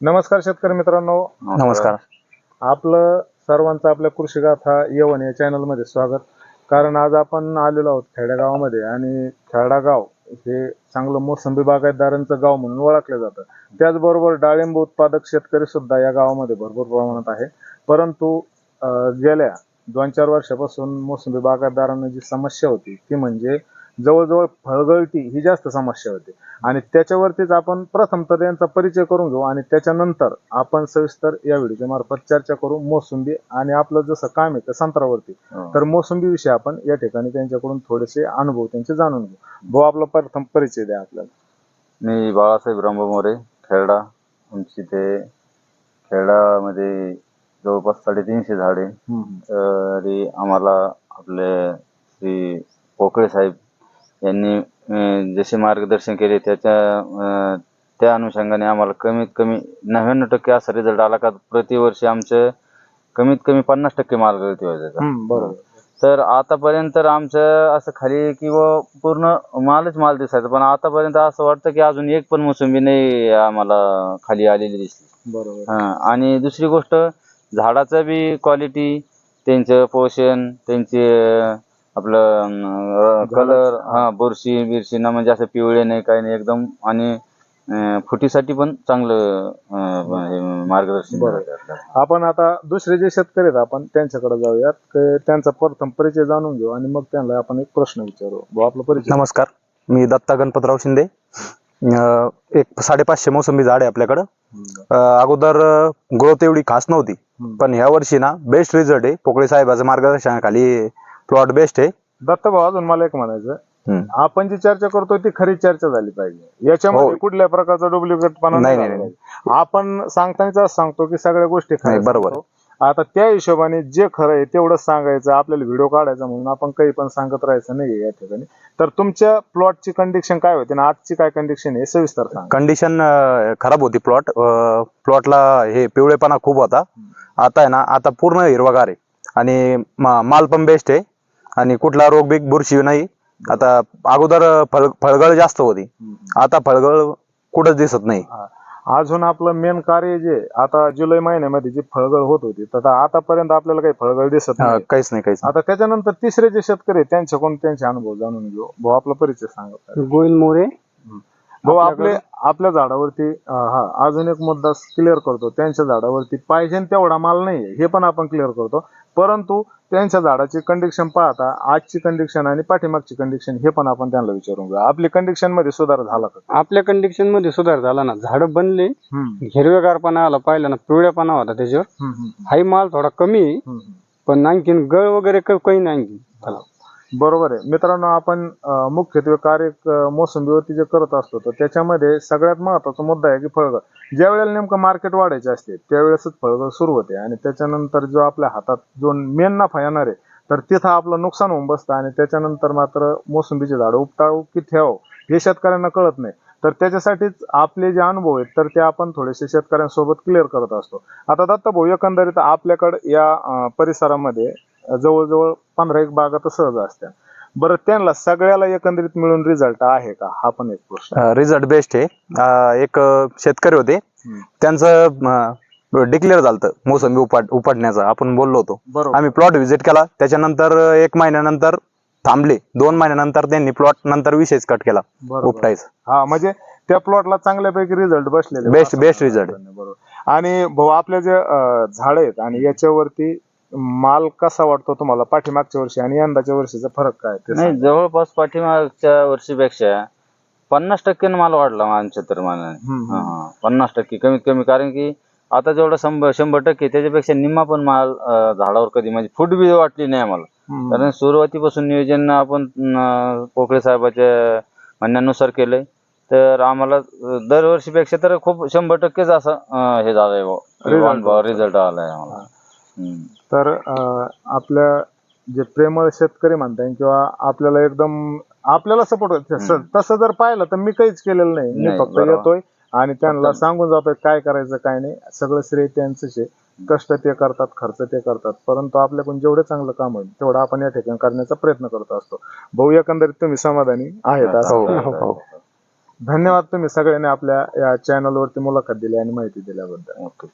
नमस्कार शेतकरी मित्रांनो. नमस्कार. आपलं सर्वांचं आपल्या कृषी गाथा यवन या चॅनलमध्ये स्वागत. कारण आज आपण आलेलो आहोत खेड्या गावामध्ये आणि खेडा गाव हे चांगलं मोसंबी बागायतदारांचं गाव म्हणून ओळखलं जातं. त्याचबरोबर डाळिंब उत्पादक शेतकरी सुद्धा या गावामध्ये भरपूर प्रमाणात आहे. परंतु गेल्या दोन चार वर्षापासून मोसंबी बागायतदारांना जी समस्या होती ती म्हणजे जवळजवळ फळगळती ही जास्त समस्या होती. आणि त्याच्यावरतीच आपण प्रथम तर यांचा परिचय करून घेऊ आणि त्याच्यानंतर आपण सविस्तर या व्हिडिओच्या मार्फत चर्चा करू मोसंबी आणि आपलं जसं काम आहे त्या संत्रावरती. तर मोसंबी विषयी आपण या ठिकाणी त्यांच्याकडून थोडेसे अनुभव त्यांचे जाणून घेऊ. भाऊ आपला प्रथम परिचय द्या आपल्याला. मी बाळासाहेब रामभाऊ खेरडा. उंची ते खेरडामध्ये जवळपास साडेतीनशे झाडे. तरी आम्हाला आपले श्री पोकळे साहेब यांनी जसे मार्गदर्शन केले त्याच्या त्या अनुषंगाने आम्हाला कमीत कमी नव्याण्णव टक्के असा रिझल्ट आला का प्रतिवर्षी आमचं कमीत कमी पन्नास टक्के हम्म, बरोबर. तर आतापर्यंत तर आमचं असं खाली किंवा पूर्ण मालच माल दिसायचा पण आतापर्यंत असं वाटतं की अजून एक पण मोसंबी नाही आम्हाला खाली आलेली दिसली. बरोबर. हा, आणि दुसरी गोष्ट झाडाचं बी क्वालिटी त्यांचं पोषण त्यांचे आपलं कलर हा बुरशी बिरशी ना म्हणजे असं पिवळे नाही काही नाही एकदम आणि अं, फुटीसाठी पण चांगलं अं, हे मार्गदर्शन आपल्याला. आपण आता दुसरे जे शेतकरी आहेत आपण त्यांच्याकडे जाऊयात. क- त्यांचा प्रथम परिचय जाणून घेऊ आणि मग त्यांना आपण एक प्रश्न विचारू. भाऊ आपला परिचय. नमस्कार. मी दत्ता गणपतराव शिंदे. अं, एक साडेपाचशे मोसंबी झाड आहे आपल्याकडं. अं, अगोदर ग्रोथ एवढी खास नव्हती. हम्म. पण ह्या वर्षी ना बेस्ट रिझल्ट आहे. पोकळे साहेबाचं मार्गदर्शनाखाली प्लॉट बेस्ट आहे. दत्ता भाऊ अजून मला एक म्हणायचं. आपण जी चर्चा करतोय ती खरी चर्चा झाली पाहिजे. याच्यामध्ये हो. कुठल्या प्रकारचा डुप्लिकेट नाही, नाही, आपण सांगतानाच सांगतो की सगळ्या गोष्टी नाही, बरोबर. आता त्या हिशोबाने जे खरं आहे तेवढंच सांगायचं. आपल्याला व्हिडिओ काढायचा म्हणून आपण काही पण सांगत राहायचं नाही या ठिकाणी. तर तुमच्या प्लॉटची कंडिशन काय होती आणि आजची काय कंडिशन आहे सविस्तर सांगा. कंडिशन खराब होती प्लॉट प्लॉटला हे पिवळेपणा खूप होता. आता आहे ना आता पूर्ण हिरवागार आहे. आणि माल पण बेस्ट आहे. आणि कुठला रोग बिग बुरशी नाही. आता अगोदर फळ फळगळ जास्त होती. आता फळगळ कुठंच दिसत नाही. अजून आपलं मेन कार्य जे आता जुलै महिन्यामध्ये जी फळगळ होत होती तर आतापर्यंत आपल्याला काही फळगळ दिसत नाही. काहीच नाही काहीच नाही. आता त्याच्यानंतर तिसरे जे शेतकरी आहेत, त्यांच्याकडून त्यांचे अनुभव जाणून घेऊ. भाऊ आपला परिचय सांगा. गोविंद मोरे. भाऊ आपले आपल्या झाडावरती अं, हा अजून एक मुद्दा क्लिअर करतो. त्यांच्या झाडावरती पाहिजे तेवढा माल नाहीये. हे पण आपण क्लिअर करतो. परंतु त्यांच्या झाडाची कंडिशन पाहता आजची कंडिशन आणि पाठीमागची कंडिशन हे पण आपण त्यांना विचारून घेऊ. आपली कंडिशनमध्ये सुधार झाला का? आपल्या कंडिशनमध्ये सुधार झाला ना. झाड बनले हम्म, हिरवेगारपणा आला पाहिला ना पिवळेपणा होता त्याच्यावर. हम्म, हम्म, हाही माल थोडा कमी आहे, हम्म. पण आणखीन गळ वगैरे क- काही नाही आणखीन. त्याला. बरोबर आहे. मित्रांनो आपण अं, मुख्यत्वे कार्य अं, मोसंबीवरती जे करत असतो तर त्याच्यामध्ये सगळ्यात महत्त्वाचा मुद्दा आहे की फळगळ ज्या वेळेला नेमकं मार्केट वाढायचे असते त्यावेळेसच फळगळ सुरू होते आणि त्याच्यानंतर जो आपल्या हातात जो मेन नफा येणार आहे तर तिथं आपलं नुकसान होऊन बसतं आणि त्याच्यानंतर मात्र मोसंबीचे झाडं उपटाव की ठेवाव हे शेतकऱ्यांना कळत नाही. तर त्याच्यासाठीच आपले जे अनुभव आहेत तर ते आपण थोडेसे शेतकऱ्यांसोबत क्लिअर करत असतो. आता दत्त भाऊ एकंदरीत आपल्याकडे या अं, परिसरामध्ये जवळजवळ पंधरा एक बागा तर सहज असत्या. बरं त्यांना सगळ्याला एकंदरीत मिळून रिझल्ट आहे का? हा पण एक प्रश्न. रिझल्ट बेस्ट आहे. अं, एक अं, शेतकरी होते. त्यांचं डिक्लेअर झालं मोसंबी उपाड उपाडण्याचं. आपण बोललो होतो. बरोबर. आम्ही प्लॉट व्हिजिट केला. त्याच्यानंतर एक महिन्यानंतर थांबले. दोन महिन्यानंतर त्यांनी प्लॉट नंतर विशेष कट केला. बरोबर. उपटायचा. हा म्हणजे त्या प्लॉटला चांगल्यापैकी रिझल्ट बसलेले. Best- best result. बरोबर. आणि भाऊ आपले जे झाड आहेत आणि याच्यावरती माल कसा वाटतो तुम्हाला पाठीमागच्या वर्षी आणि यंदाच्या वर्षीचा फरक काय ते नाही सांगा. जवळपास पाठीमागच्या वर्षीपेक्षा पन्नास टक्क्यानं माल वाढला आमच्या तर मानाने हम्म. पन्नास टक्के कमीत कमी कारण की आता जेवढा शंभर शंभर टक्के त्याच्यापेक्षा निम्मा पण माल अं, झाडावर कधी म्हणजे फूट बी वाटली नाही आम्हाला हम्म. कारण सुरुवातीपासून नियोजन आपण अं, पोकळे साहेबाच्या म्हणण्यानुसार केलंय तर आम्हाला अं, दरवर्षीपेक्षा तर खूप शंभर टक्केच असं अं, हे झालंय Result. रिझल्ट आलाय आम्हाला. तर अं, आपल्या जे प्रेमळ शेतकरी म्हणता येईल किंवा आपल्याला एकदम आपल्याला सपोर्ट तसं जर पाहिलं तर मी काहीच केलेलं नाही. मी नाही, फक्त बरोबर. येतोय आणि त्यांना सांगून जातोय काय करायचं काय नाही. सगळं श्रेय त्यांचंच आहे. कष्ट ते करतात खर्च ते करतात. परंतु आपल्याकडून जेवढं चांगलं काम होईल तेवढं आपण या ठिकाणी करण्याचा प्रयत्न करत असतो. भाऊ एकंदरीत तुम्ही समाधानी आहेत असं हो, वाटतं. हो. धन्यवाद तुम्ही सगळ्यांनी आपल्या या चॅनलवरती मुलाखत दिली आणि माहिती दिल्याबद्दल. ओके